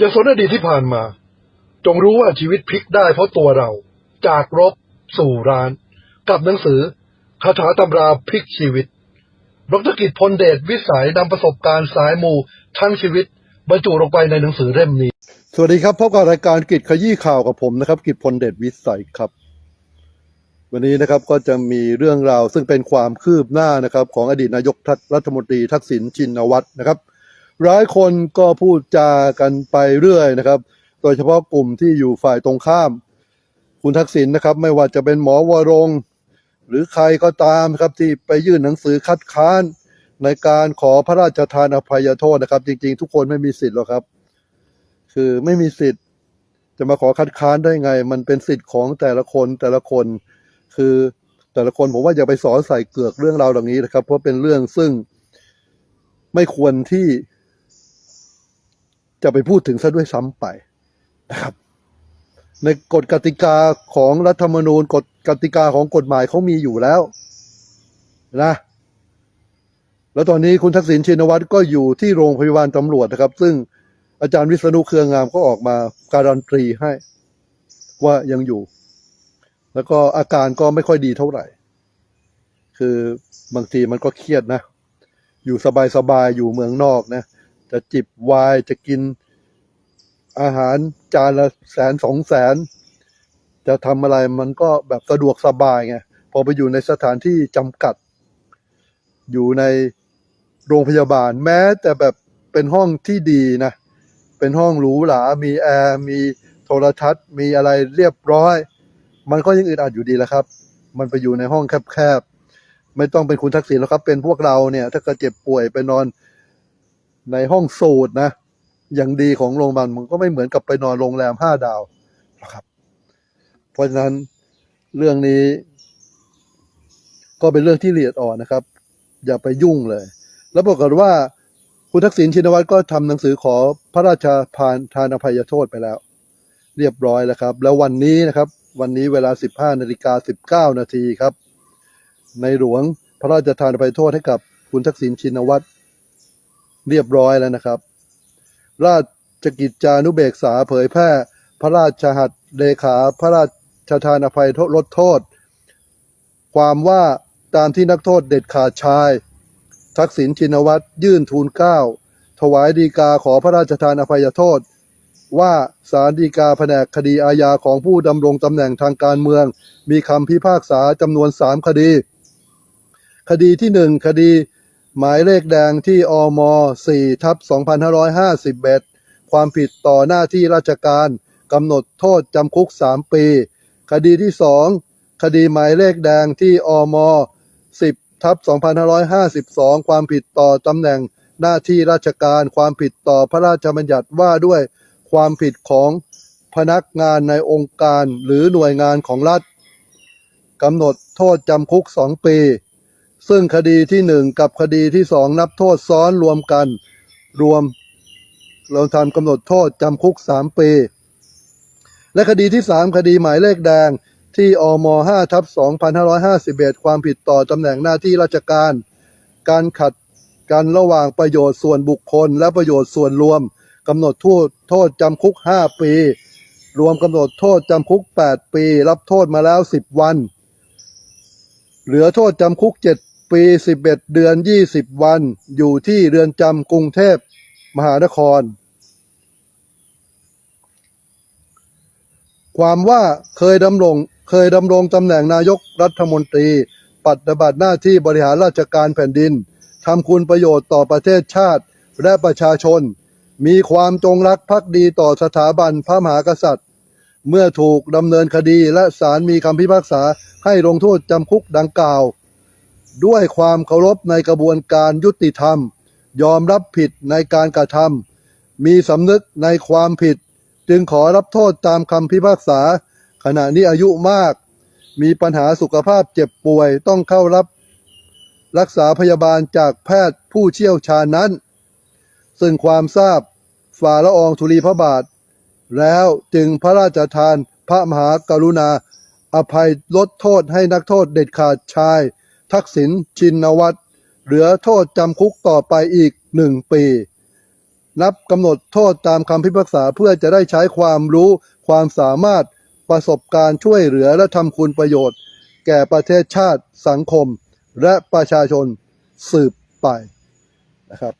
อย่าสนอดีตที่ผ่านมา จงรู้ว่าชีวิตพลิกได้เพราะตัวเรา จากรบสู่ร้าน กับหนังสือคาถาตำราพลิกชีวิตดรกิจพลเดชวิสัยนำประสบการณ์สายมูทั้งชีวิตบรรจุลงไปในหนังสือเล่มนี้ สวัสดีครับพบกับรายการกิจขยี้ข่าวกับผมนะครับ กิจพลเดชวิสัยครับ วันนี้นะครับก็จะมีเรื่องราวซึ่งเป็นความคืบหน้านะครับ ของอดีตนายกรัฐมนตรีทักษิณชินวัตรนะครับ หลายคนก็พูดจากันไปเรื่อยนะครับ โดยเฉพาะกลุ่มที่อยู่ฝ่ายตรงข้าม คุณทักษิณนะครับ ไม่ว่าจะเป็นหมอวรงหรือใครก็ตามครับที่ไปยื่นหนังสือคัดค้านในการขอพระราชทานอภัยโทษนะครับ จริง ๆ ทุกคนไม่มีสิทธิ์หรอกครับ คือไม่มีสิทธิ์จะมาขอคัดค้านได้ไง มันเป็นสิทธิ์ของแต่ละคนแต่ละคน คือแต่ละคนผมว่าอย่าไปสอนใส่เกือกเรื่องราวเหล่านี้นะครับ เพราะเป็นเรื่องซึ่งไม่ควรที่ จะไปพูดถึงซะด้วยซ้ำไปนะครับ ในกฎกติกาของรัฐธรรมนูญกฎกติกาของกฎหมายเขามีอยู่แล้วนะแล้วตอนนี้คุณทักษิณชินวัตรก็อยู่ที่โรงพยาบาลตำรวจนะครับ ซึ่งอาจารย์วิษณุเครืองามก็ออกมาการันตีให้ว่ายังอยู่ แล้วก็อาการก็ไม่ค่อยดีเท่าไหร่ คือบางทีมันก็เครียดนะ อยู่สบายๆ อยู่เมืองนอกนะ จะจิบไวน์จะกินอาหารจานละแสนสองแสน จะทำอะไรมันก็แบบสะดวกสบายไง พอไปอยู่ในสถานที่จำกัด อยู่ในโรงพยาบาลแม้แต่แบบเป็นห้องที่ดีนะ เป็นห้องหรูหรา มีแอร์ มีโทรทัศน์ มีอะไรเรียบร้อย มันก็ยังอึดอัดอยู่ดีแหละครับ มันไปอยู่ในห้องแคบๆ ไม่ต้องเป็นคุณทักษิณแล้วครับ เป็นพวกเราเนี่ย ถ้าเกิดเจ็บป่วยไปนอน ในห้องสูตรนะ อย่างดีของโรงพยาบาลมันก็ไม่เหมือนกับไปนอนโรงแรมห้าดาวนะครับ เพราะฉะนั้นเรื่องนี้ ก็เป็นเรื่องที่ละเอียดอ่อนนะครับ อย่าไปยุ่งเลย แล้วปรากฏว่าคุณทักษิณชินวัตรก็ทำหนังสือขอพระราชทานทานอภัยโทษไปแล้ว เรียบร้อยแล้วครับ แล้ววันนี้นะครับ วันนี้เวลา 15นาฬิกา19นาทีครับ ในหลวงพระราชทานอภัยโทษให้กับคุณทักษิณชินวัตร เรียบร้อยแล้วนะครับ ราชกิจจานุเบกษาเผยแพร่ พระราชหัตเลขาพระราชทานอภัยโทษลดโทษ ความว่าตามที่นักโทษเด็ดขาดชาย ทักษิณชินวัตรยื่นทูลเกล้าถวายดีกาขอพระราชทานอภัยโทษ ว่าสารดีกาแผนกคดีอาญาของผู้ดำรงตำแหน่งทางการเมือง มีคำพิพากษาจำนวนสามคดี คดีที่หนึ่งคดี หมายเลขแดงที่อม 4 ทับ 2551 ความผิดต่อหน้าที่ราชการ กำหนดโทษจำคุก 3 ปี คดีที่ 2 คดีหมายเลขแดงที่อม 10 ทับ 2552 ความผิดต่อตำแหน่งหน้าที่ราชการ ความผิดต่อพระราชบัญญัติว่าด้วยความผิดของพนักงานในองค์การหรือหน่วยงานของรัฐกำหนดโทษจำคุก 2 ปี ซึ่งคดีที่หนึ่งกับคดีที่สองนับโทษซ้อนรวมกัน รวมเราทำกำหนดโทษจำคุกสามปี และคดีที่สามคดีหมายเลขแดงที่อม5ทับ2551 ความผิดต่อตำแหน่งหน้าที่ราชการ การขัดกันระหว่างประโยชน์ส่วนบุคคล และประโยชน์ส่วนรวมกำหนดโทษโทษจำคุก 5 ปี รวมกำหนดโทษจำคุก 8 ปี รับโทษมาแล้ว 10 วัน เหลือโทษจำคุก 7 ปี11เดือน20วัน อยู่ที่เรือนจำกรุงเทพมหานคร ความว่าเคยดำรงเคยดำรงตำแหน่งนายกรัฐมนตรี ปฏิบัติหน้าที่บริหารราชการแผ่นดินทำคุณประโยชน์ต่อประเทศชาติและประชาชน มีความจงรักภักดีต่อสถาบันพระมหากษัตริย์ เมื่อถูกดำเนินคดีและศาลมีคำพิพากษาให้ลงโทษจำคุกดังกล่าว ด้วยความเคารพในกระบวนการยุติธรรม ยอมรับผิดในการกระทำมีสำนึกในความผิด จึงขอรับโทษตามคำพิพากษา ขณะนี้อายุมาก มีปัญหาสุขภาพเจ็บป่วยต้องเข้ารับ รักษาพยาบาลจากแพทย์ผู้เชี่ยวชาญนั้น ซึ่งความทราบฝ่าละอองธุลีพระบาท แล้วจึงพระราชทานพระมหากรุณา อภัยลดโทษให้นักโทษเด็ดขาดชาย ทักษิณชินวัตรเหลือโทษจำคุกต่อไปอีกหนึ่งปี นับกำหนดโทษตามคำพิพากษาเพื่อจะได้ใช้ความรู้ความสามารถประสบการณ์ช่วยเหลือและทำคุณประโยชน์ แก่ประเทศชาติสังคม และประชาชนสืบไปนะครับ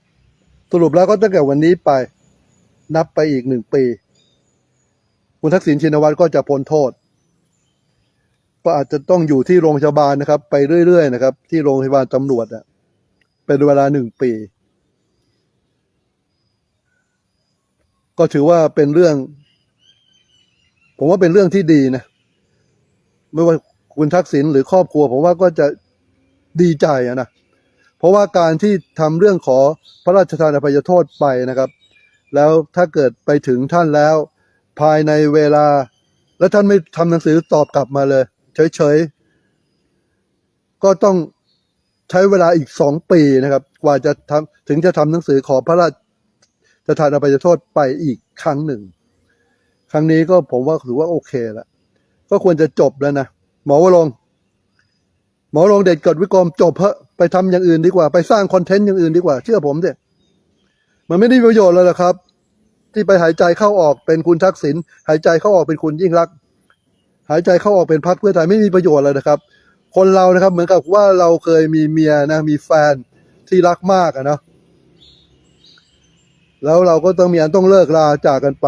สรุปแล้วก็ตั้งแต่วันนี้ไป นับไปอีกหนึ่งปี คุณทักษิณชินวัตรก็จะพ้นโทษ ก็อาจจะต้องอยู่ที่โรงพยาบาลนะครับ ไปเรื่อยๆนะครับ ที่โรงพยาบาลตำรวจอะเป็นเวลาหนึ่งปี ก็ถือว่าเป็นเรื่อง ผมว่าเป็นเรื่องที่ดีนะ ไม่ว่าคุณทักษิณหรือครอบครัว ผมว่าก็จะดีใจนะเพราะว่าการที่ทำเรื่องขอพระราชทานอภัยโทษไปนะครับ แล้วถ้าเกิดไปถึงท่านแล้ว ภายในเวลา แล้วท่านไม่ทำหนังสือตอบกลับมาเลย เฉยๆ ก็ต้องใช้เวลาอีกสองปีนะครับ กว่าจะทำถึงจะทำหนังสือขอพระราชทานอภัยโทษไปอีกครั้งหนึ่ง ครั้งนี้ก็ผมว่าถือว่าโอเคแล้วก็ควรจะจบแล้วนะ หมอวรงหมอวรงเด็ดเกิดวิกรมจบเพอะไปทำอย่างอื่นดีกว่า ไปสร้างคอนเทนต์อย่างอื่นดีกว่า เชื่อผมเด็มันไม่ได้ประโยชน์เลยหรอกครับ ที่ไปหายใจเข้าออกเป็นคุณทักษิณหายใจเข้าออกเป็นคุณยิ่งรัก หายใจเข้าออกเป็นพรรคเพื่อไทยไม่มีประโยชน์เลยนะครับ คนเรานะครับเหมือนกับว่าเราเคยมีเมียนะมีแฟนที่รักมากอะนะแล้วเราก็ต้องมีอันต้องเลิกลาจากกันไป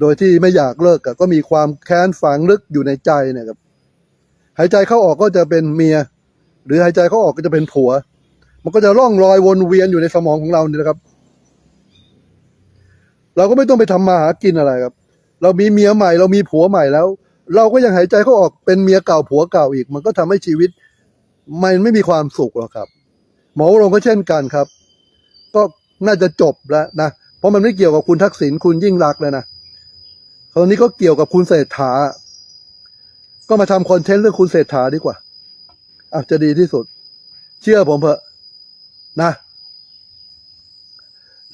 โดยที่ไม่อยากเลิกก็มีความแค้นฝังลึกอยู่ในใจเนี่ยครับหายใจเข้าออกก็จะเป็นเมีย หรือหายใจเข้าออกก็จะเป็นผัว มันก็จะร่องรอยวนเวียนอยู่ในสมองของเราเนี่ยนะครับ เราก็ไม่ต้องไปทำมาหากินอะไรครับ เรามีเมียใหม่ เรามีผัวใหม่แล้ว เราก็ยังหายใจเขาออกเป็นเมียเก่าผัวเก่าอีก มันก็ทำให้ชีวิต มันไม่มีความสุขหรอกครับ หมอวรงก็เช่นกันครับ ก็น่าจะจบแล้วนะเพราะมันไม่เกี่ยวกับคุณทักษิณคุณยิ่งรักเลยนะคราวนี้ก็เกี่ยวกับคุณเศรษฐา ก็มาทำคอนเทนต์เรื่องคุณเศรษฐาดีกว่าอาจจะดีที่สุด เชื่อผมเถอะนะ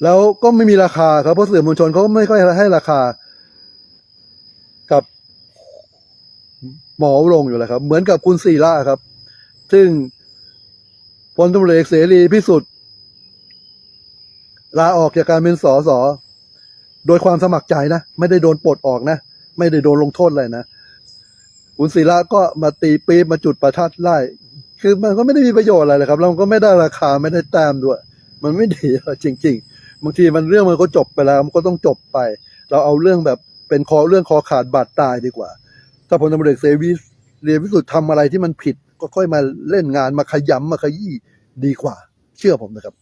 แล้วก็ไม่มีราคาครับเพราะสื่อมวลชนเขาไม่ค่อยให้ราคา กับ หมอวรงอยู่แล้วครับ เหมือนกับคุณศิระครับ ซึ่งพลตำรวจเอกเสรีพิสุทธิ์ลาออกจากการเป็นสสโดยความสมัครใจนะ ไม่ได้โดนปลดออกนะ ไม่ได้โดนลงโทษอะไรนะคุณศิระก็มาตีปี๊บมาจุดประทัดไล่ คือมันก็ไม่ได้มีประโยชน์อะไรเลยครับ เราก็ไม่ได้ราคาไม่ได้แต้มด้วย มันไม่ดีหรอกจริง ๆ บางทีมันเรื่องมันก็จบไปแล้ว มันก็ต้องจบไป เราเอาเรื่องแบบเป็นคอเรื่องคอขาดบาดตายดีกว่า ถ้าพลตำรวจเอกเสรีเรียนพิสุทธ์ทำอะไรที่มันผิด ก็ค่อยมาเล่นงานมาขยำมาขยี้ดีกว่า เชื่อผมนะครับ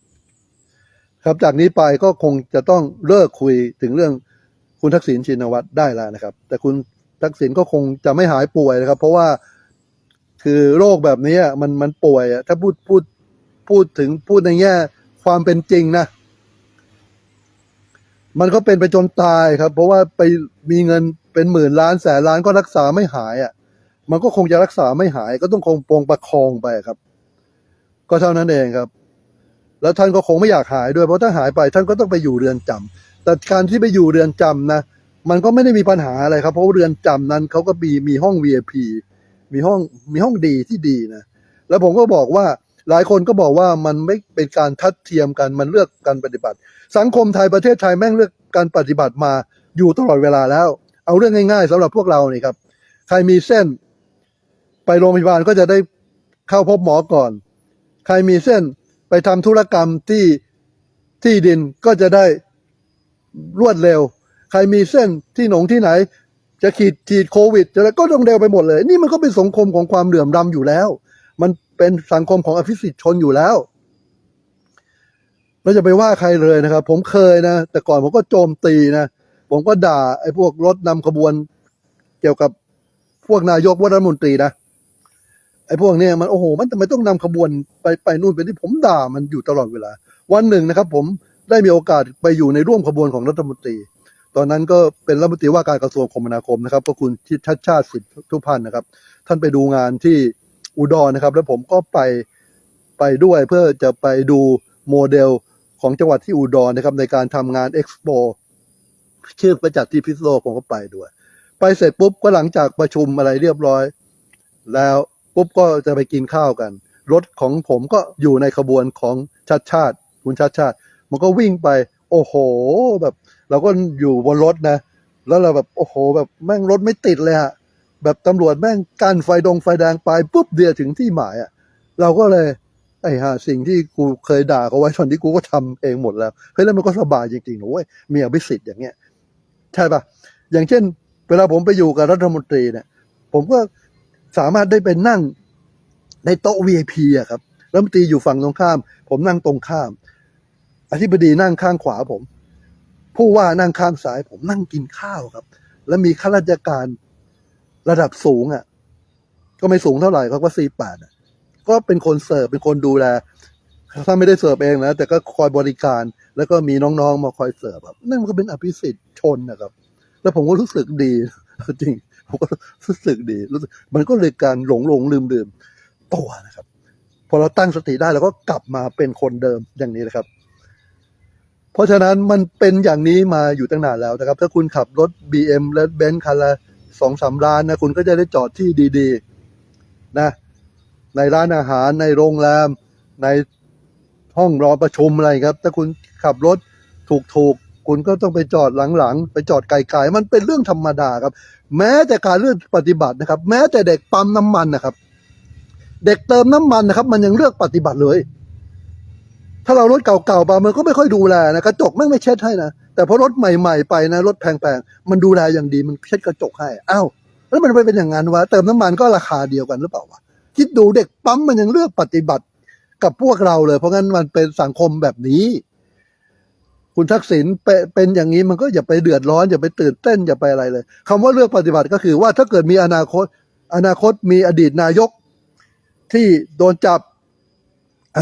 ครับจากนี้ไปก็คงจะต้องเลิกคุยถึงเรื่องคุณทักษิณชินวัตรได้แล้วนะครับ แต่คุณทักษิณก็คงจะไม่หายป่วยนะครับ เพราะว่าคือโรคแบบนี้มันมันป่วยถ้าพูดพูดพูดถึงพูดในแง่ความเป็นจริงนะมันก็เป็นไปจนตายครับ เพราะว่าไปมีเงิน เป็นหมื่นล้านแสนล้านก็รักษาไม่หายอะ มันก็คงจะรักษาไม่หาย ก็ต้องคงปรงประคองไปครับ ก็เท่านั้นเองครับ แล้วท่านก็คงไม่อยากหายด้วยเพราะถ้าหายไปท่านก็ต้องไปอยู่เรือนจำแต่การที่ไปอยู่เรือนจำนะมันก็ไม่ได้มีปัญหาอะไรครับ เพราะเรือนจำนั้นเขาก็มีมีห้อง VIP มีห้องมีห้องดีที่ดีนะแล้วผมก็บอกว่าหลายคนก็บอกว่ามันไม่เป็นการทัดเทียมกันมันเลือกการปฏิบัติ สังคมไทยประเทศไทยแม่งเลือกการปฏิบัติมาอยู่ตลอดเวลาแล้ว เอาเรื่องง่ายๆสำหรับพวกเรานี่ครับ ใครมีเส้น ไปโรงพยาบาลก็จะได้เข้าพบหมอก่อน ใครมีเส้นไปทำธุรกรรมที่ที่ดินก็จะได้รวดเร็ว ใครมีเส้นที่หนงที่ไหน จะขีดฉีดโควิดจะอะไรก็ต้องเร็วไปหมดเลย นี่มันก็เป็นสังคมของความเหลื่อมล้ำอยู่แล้ว มันเป็นสังคมของอภิสิทธิชนอยู่แล้วเราจะไปว่าใครเลยนะครับ ผมเคยนะ แต่ก่อนผมก็โจมตีนะ ผมก็ด่าไอ้พวกรถนำขบวน เกี่ยวกับพวกนายกวัฒนมนตรีนะไอ้พวกเนี้ยมันโอ้โห มันทำไมต้องนำขบวนไปไปนู่นไปนี่ผมด่ามันอยู่ตลอดเวลา วันหนึ่งนะครับ ผมได้มีโอกาสไปอยู่ในร่วมขบวนของรัฐมนตรี ตอนนั้นก็เป็นรัฐมนตรีว่าการกระทรวงคมนาคมนะครับก็คุณชิดชัดชาติสิทธิทุพันธ์นะครับ ท่านไปดูงานที่อุดรนะครับ แล้วผมก็ไปไปด้วยเพื่อจะไปดูโมเดลของจังหวัดที่อุดรนะครับในการทำงานเอ็กซ์โป ชื่อประจัดที่พิษโลกผมก็ไปด้วย ไปเสร็จปุ๊บก็หลังจากประชุมอะไรเรียบร้อย แล้วปุ๊บก็จะไปกินข้าวกัน รถของผมก็อยู่ในขบวนของชัดชาติ คุณชัดชาติ มันก็วิ่งไป โอ้โหแบบ เราก็อยู่บนรถนะ แล้วเราแบบโอ้โห แบบแม่งรถไม่ติดเลยฮะแบบตำรวจแม่งกั้นไฟดงไฟแดงไปปุ๊บเดียวถึงที่หมายอะเราก็เลยไอ้ห่าสิ่งที่กูเคยด่าเขาไว้ตอนที่กูก็ทำเองหมดแล้วเฮ้ยแล้วมันก็สบายจริงๆนะเว้ยมีอภิสิทธิ์อย่างเงี้ย ใช่ปะอย่างเช่น เวลาผมไปอยู่กับรัฐมนตรีเนี่ย ผมก็สามารถได้ไปนั่งในโต๊ะ VIP อะครับรัฐมนตรีอยู่ฝั่งตรงข้าม ผมนั่งตรงข้าม อธิบดีนั่งข้างขวาผม ผู้ว่านั่งข้างซ้าย ผมนั่งกินข้าวครับ แล้วมีข้าราชการระดับสูงอะ ก็ไม่สูงเท่าไหร่เขาก็สี่แปดอะก็เป็นคนเสิร์ฟเป็นคนดูแล ถ้าไม่ได้เสิร์ฟเองนะ แต่ก็คอยบริการแล้วก็มีน้องๆ มาคอยเสิร์ฟแบบนั่นมันก็เป็นอภิสิทธิ์ชนนะครับ แล้วผมก็รู้สึกดี จริง ผมก็รู้สึกดีรู้สึกมันก็เลยการหลงหลงลืมลืมตัวนะครับ พอเราตั้งสติได้เราก็กลับมาเป็นคนเดิมอย่างนี้นะครับ เพราะฉะนั้นมันเป็นอย่างนี้มาอยู่ตั้งนานแล้วนะครับ ถ้าคุณขับรถ BM และเบนซ์คันละสองสามล้านนะคุณก็จะได้จอดที่ดี ๆ นะ ในร้านอาหารในโรงแรมใน ห้องรอประชุมอะไรครับ ถ้าคุณขับรถถูกๆคุณก็ต้องไปจอดหลังๆ ไปจอดไกลๆ มันเป็นเรื่องธรรมดาครับ แม้แต่การเลือกปฏิบัตินะครับ แม้แต่เด็กปั๊มน้ำมันนะครับ เด็กเติมน้ำมันนะครับ มันยังเลือกปฏิบัติเลย ถ้าเรารถเก่าๆไปมันก็ไม่ค่อยดูแลนะกระจกแม่ไม่เช็ดให้นะแต่พอรถใหม่ๆไปนะรถแพงๆมันดูแลอย่างดีมันเช็ดกระจกให้อ้าวแล้วมันไปเป็นอย่างนั้นวะเติมน้ำมันก็ราคาเดียวกันหรือเปล่าวะคิดดูเด็กปั๊มมันยังเลือกปฏิบัติ กับพวกเราเลย เพราะงั้นมันเป็นสังคมแบบนี้ คุณทักษิณเป็นอย่างนี้มันก็อย่าไปเดือดร้อน อย่าไปตื่นเต้นอย่าไปอะไรเลยคำว่าเลือกปฏิบัติก็คือว่าถ้าเกิดมีอนาคต อนาคตมีอดีตนายกที่โดนจับ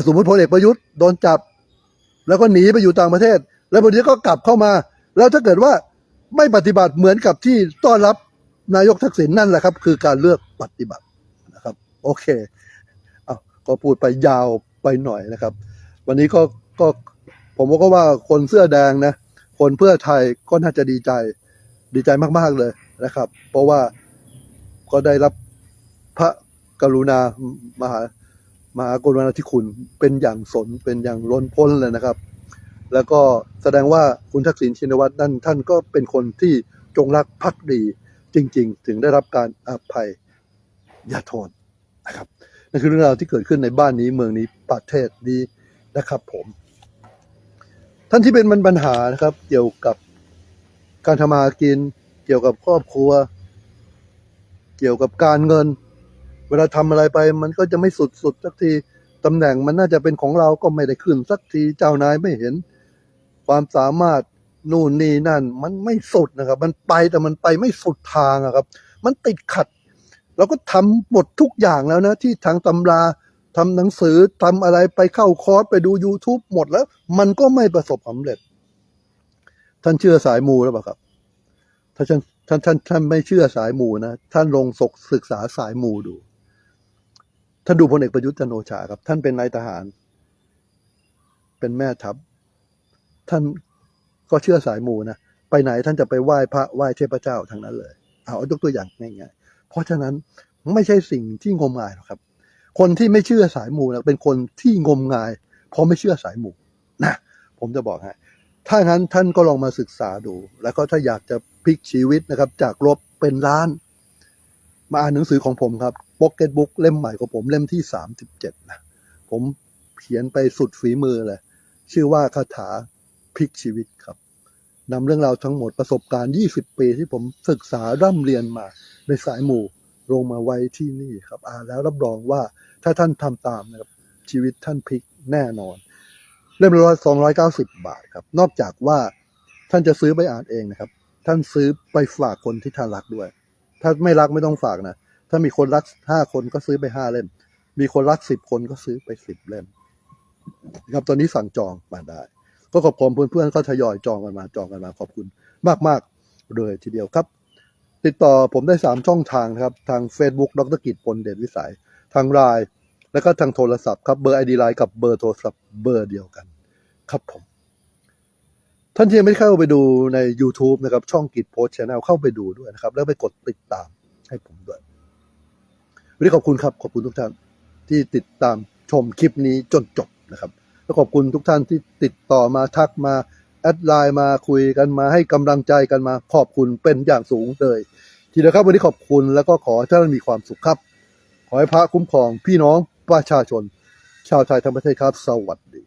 สมมติพลเอกประยุทธ์โดนจับ แล้วก็หนีไปอยู่ต่างประเทศ แล้วพอดีก็กลับเข้ามา แล้วถ้าเกิดว่าไม่ปฏิบัติเหมือนกับที่ต้อนรับนายกทักษิณนั่นแหละครับ คือการเลือกปฏิบัตินะครับ โอเคเอาก็พูดไปยาว ไปหน่อยนะครับ วันนี้ก็ก็ผมก็ว่าคนเสื้อแดงนะ คนเพื่อไทยก็น่าจะดีใจ ดีใจมากๆเลยนะครับ เพราะว่าก็ได้รับพระกรุณามหามหากรุณาธิคุณเป็นอย่างสนเป็นอย่างล้นพ้นเลยนะครับ แล้วก็แสดงว่าคุณทักษิณชินวัตรนั่นท่านก็เป็นคนที่จงรักภักดีจริง ๆ ถึงได้รับการอภัยยาโทษนะครับ นั่นคือเรื่องราวที่เกิดขึ้นในบ้านนี้เมืองนี้ประเทศนี้นะครับผม ท่านที่เป็นมันปัญหานะครับ เกี่ยวกับการทำมาหากิน เกี่ยวกับครอบครัว เกี่ยวกับการเงิน เวลาทำอะไรไป มันก็จะไม่สุดสุดสักทีตำแหน่งมันน่าจะเป็นของเราก็ไม่ได้ขึ้นสักทีเจ้านายไม่เห็น ความสามารถนู่นนี่นั่น มันไม่สุดนะครับ มันไปแต่มันไปไม่สุดทางอะครับ มันติดขัด เราก็ทำหมดทุกอย่างแล้วนะ ที่ทางตำราทำหนังสือทำอะไรไปเข้าคอร์สไปดู YouTube หมดแล้ว มันก็ไม่ประสบความสำเร็จ ท่านเชื่อสายมูหรือเปล่าครับ ถ้าท่านท่านท่านท่านไม่เชื่อสายมูนะ ท่านลงศกศึกษาสายมูดู ท่านดูพลเอกประยุทธ์จันโอชาครับ ท่านเป็นนายทหาร เป็นแม่ทัพ ท่านก็เชื่อสายมูนะ ไปไหนท่านจะไปไหว้พระไหว้เทพเจ้าทั้งนั้นเลย เอายกตัวอย่างง่าย เพราะฉะนั้นไม่ใช่สิ่งที่งมงายหรอกครับ คนที่ไม่เชื่อสายมูนะเป็นคนที่งมงาย เพราะไม่เชื่อสายมูนะผมจะบอกให้ถ้างั้นท่านก็ลองมาศึกษาดู แล้วก็ถ้าอยากจะพลิกชีวิตนะครับ จากลบเป็นล้าน มาอ่านหนังสือของผมครับ Pocket Book เล่มใหม่ของผมเล่มที่สามสิบเจ็ดนะ ผมเขียนไปสุดฝีมือเลย ชื่อว่าคาถาพลิกชีวิตครับ นำเรื่องราวทั้งหมดประสบการณ์ 20 ปีที่ผมศึกษาร่ำเรียนมาในสายหมู่ลงมาไว้ที่นี่ครับอ่านแล้วรับรองว่าถ้าท่านทำตามนะครับชีวิตท่านพลิกแน่นอน เล่มละร้อยสองร้อยเก้าสิบบาทครับ นอกจากว่าท่านจะซื้อไปอ่านเองนะครับ ท่านซื้อไปฝากคนที่ท่านรักด้วย ถ้าไม่รักไม่ต้องฝากนะ ถ้ามีคนรักห้าคนก็ซื้อไปห้าเล่ม มีคนรักสิบคนก็ซื้อไปสิบเล่ม ครับตอนนี้สั่งจองมาได้ ก็ขอบคุณเพื่อนๆก็ทยอยจองกันมาจองกันมาขอบคุณมากๆเลยทีเดียวครับ ติดต่อผมได้สามช่องทางนะครับ ทาง Facebook ดรกิจพลเดชวิสัย ทางไลน์แล้วก็ทางโทรศัพท์ครับเบอร์ไอดีไลน์กับเบอร์โทรศัพท์เบอร์เดียวกัน ครับผม ท่านที่ยังไม่เข้าไปดูใน YouTube นะครับ ช่องกิจโพสชแนลเข้าไปดูด้วยนะครับ แล้วไปกดติดตามให้ผมด้วยวันนี้ขอบคุณครับ ขอบคุณทุกท่านที่ติดตามชมคลิปนี้จนจบนะครับ ก็ขอบคุณทุกท่านที่ติดต่อมาทักมาแอดไลน์มาคุยกันมาให้กำลังใจกันมาขอบคุณเป็นอย่างสูงเลย ทีเดียวครับวันนี้ขอบคุณแล้วก็ขอให้ท่านมีความสุขครับ ขอให้พระคุ้มครองพี่น้องประชาชน ชาวไทยทั้งประเทศครับ สวัสดี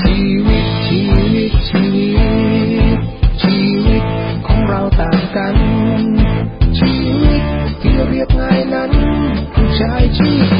ชีวิตชีวิตชีวิตชีวิตของเราต่างกัน ชีวิตที่เรียบง่ายนั้นผู้ชายชีวิต